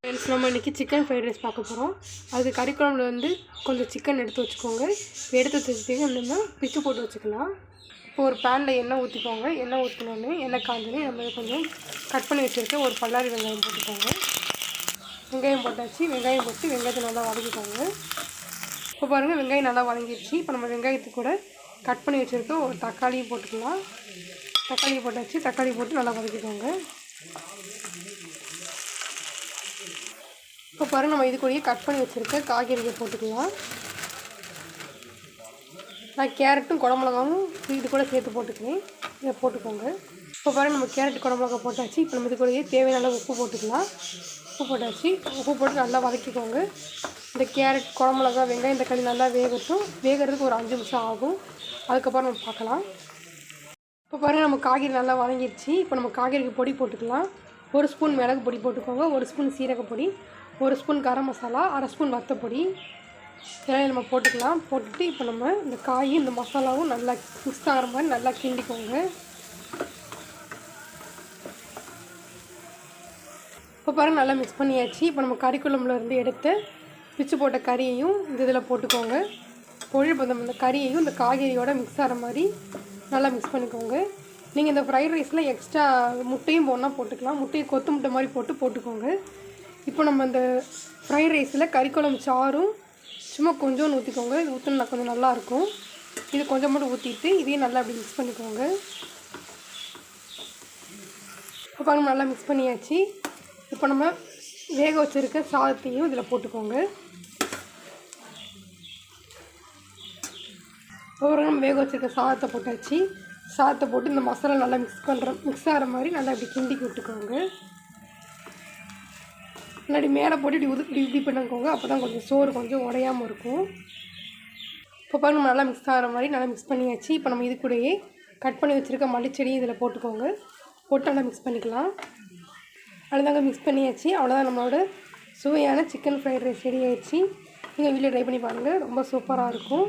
Friends நம்ம இன்றைக்கி chicken fried rice பார்க்க போகிறோம் அதுக்கு கறிக்குழம்புல வந்து கொஞ்சம் சிக்கன் எடுத்து வச்சுக்கோங்க. எடுத்து வச்சுட்டு நம்ம பிச்சு போட்டு வச்சுக்கலாம். இப்போ ஒரு பேனில் எண்ணெய் ஊற்றிக்கோங்க எண்ணெய் ஊற்றினோடனே எண்ணெய் காஞ்சோன்னே நம்ம கொஞ்சம் கட் பண்ணி வச்சுருக்க ஒரு பல்லாரி வெங்காயம் போட்டுக்கோங்க. வெங்காயம் போட்டாச்சு. வெங்காயம் போட்டு வெங்காயத்தை நல்லா வதக்கிக்கோங்க. இப்போ பாருங்கள் வெங்காயம் நல்லா வதங்கிடுச்சு. இப்போ நம்ம வெங்காயத்துக்கு கூட கட் பண்ணி வச்சுருக்க ஒரு தக்காளியும் போட்டுக்கலாம். தக்காளி போட்டாச்சு தக்காளி போட்டு நல்லா வதக்கிக்கோங்க. இப்போ பாருங்க நம்ம இது கூடயே கட் பண்ணி வச்சுருக்க காய்கறியை போட்டுக்கலாம். நான் கேரட்டும் குடமிளகாவும் இது கூட சேர்த்து போட்டுக்கிறேன். இதை போட்டுக்கோங்க. இப்போ பாருங்க நம்ம கேரட் குடமிளகா போட்டாச்சு. இப்போ நம்ம இது கூடயே தேவையான அளவு உப்பு போட்டுக்கலாம். உப்பு போட்டாச்சு. உப்பு போட்டு நல்லா வதக்கிக்கோங்க. இந்த கேரட் குடமிளகா வெங்காயம் தக்காளி நல்லா வேகட்டும். வேகிறதுக்கு ஒரு அஞ்சு நிமிஷம் ஆகும். அதுக்கப்புறம் நம்ம பார்க்கலாம். இப்போ பாருங்கள் நம்ம காய்கறி நல்லா வதங்கிடுச்சு இப்போ நம்ம காய்கறிக்கு பொடி போட்டுக்கலாம். ஒரு ஸ்பூன் மிளகு பொடி போட்டுக்கோங்க. ஒரு ஸ்பூன் சீரக பொடி ஒரு ஸ்பூன் கரம் மசாலா அரை ஸ்பூன் வத்தப்பொடி இதெல்லாம் நம்ம போட்டுக்கலாம். போட்டுட்டு இப்போ நம்ம இந்த காயும் இந்த மசாலாவும் நல்லா மிக்ஸ் ஆகிற மாதிரி நல்லா கிண்டிக்கோங்க. இப்போ பாருங்கள் நல்லா மிக்ஸ் பண்ணியாச்சு. இப்போ நம்ம கறி குழம்புல இருந்து எடுத்து பிச்சு போட்ட கறியையும் இந்த இதில் போட்டுக்கோங்க. பொழு இப்போ இந்த கறியையும் இந்த காய்கறியோட மிக்ஸ் ஆகிற மாதிரி நல்லா மிக்ஸ் பண்ணிக்கோங்க. நீங்கள் இந்த ஃப்ரைட் ரைஸில் எக்ஸ்ட்ரா முட்டையும் போனால் போட்டுக்கலாம். முட்டையை கொத்து முட்டை மாதிரி போட்டு போட்டுக்கோங்க. இப்போ நம்ம இந்த ஃப்ரைட் ரைஸில் கறி குழம்பு சாறும் சும்மா கொஞ்சோண்டு ஊற்றிக்கோங்க இது ஊற்றினா கொஞ்சம் நல்லாயிருக்கும் இது கொஞ்சம் மட்டும் ஊற்றிட்டு இதையும் நல்லா அப்படி மிக்ஸ் பண்ணிக்கோங்க. இப்போ நம்ம நல்லா மிக்ஸ் பண்ணியாச்சு. இப்போ நம்ம வேக வச்சுருக்க சாதத்தையும் இதில் போட்டுக்கோங்க. ஒரு நம்ம வேக வச்சுருக்க சாதத்தை போட்டாச்சு. சாதத்தை போட்டு இந்த மசாலா நல்லா மிக்ஸ் பண்ணுற மிக்ஸ் ஆகிற மாதிரி நல்லா இப்படி கிண்டி விட்டுக்கோங்க. முன்னாடி மேலே போட்டு இப்படி உதுக்கி இப்படி இப்படி பண்ணிக்கோங்க. அப்போ தான் கொஞ்சம் சோறு கொஞ்சம் உடையாமல் இருக்கும். இப்போ பாருங்க நல்லா மிக்ஸ் ஆகிற மாதிரி நல்லா மிக்ஸ் பண்ணியாச்சு. இப்போ நம்ம இது கூடயே கட் பண்ணி வச்சுருக்க மல்லிச்செடியும் இதில் போட்டுக்கோங்க. போட்டு நல்லா மிக்ஸ் பண்ணிக்கலாம். அவ்வளோதாங்க மிக்ஸ் பண்ணியாச்சு. அவ்வளோதான் நம்மளோட சுவையான சிக்கன் ஃப்ரைட் ரைஸ் ரெடி ஆயிடுச்சு. நீங்கள் வீட்டில் ட்ரை பண்ணி பாருங்கள் ரொம்ப சூப்பராக இருக்கும்.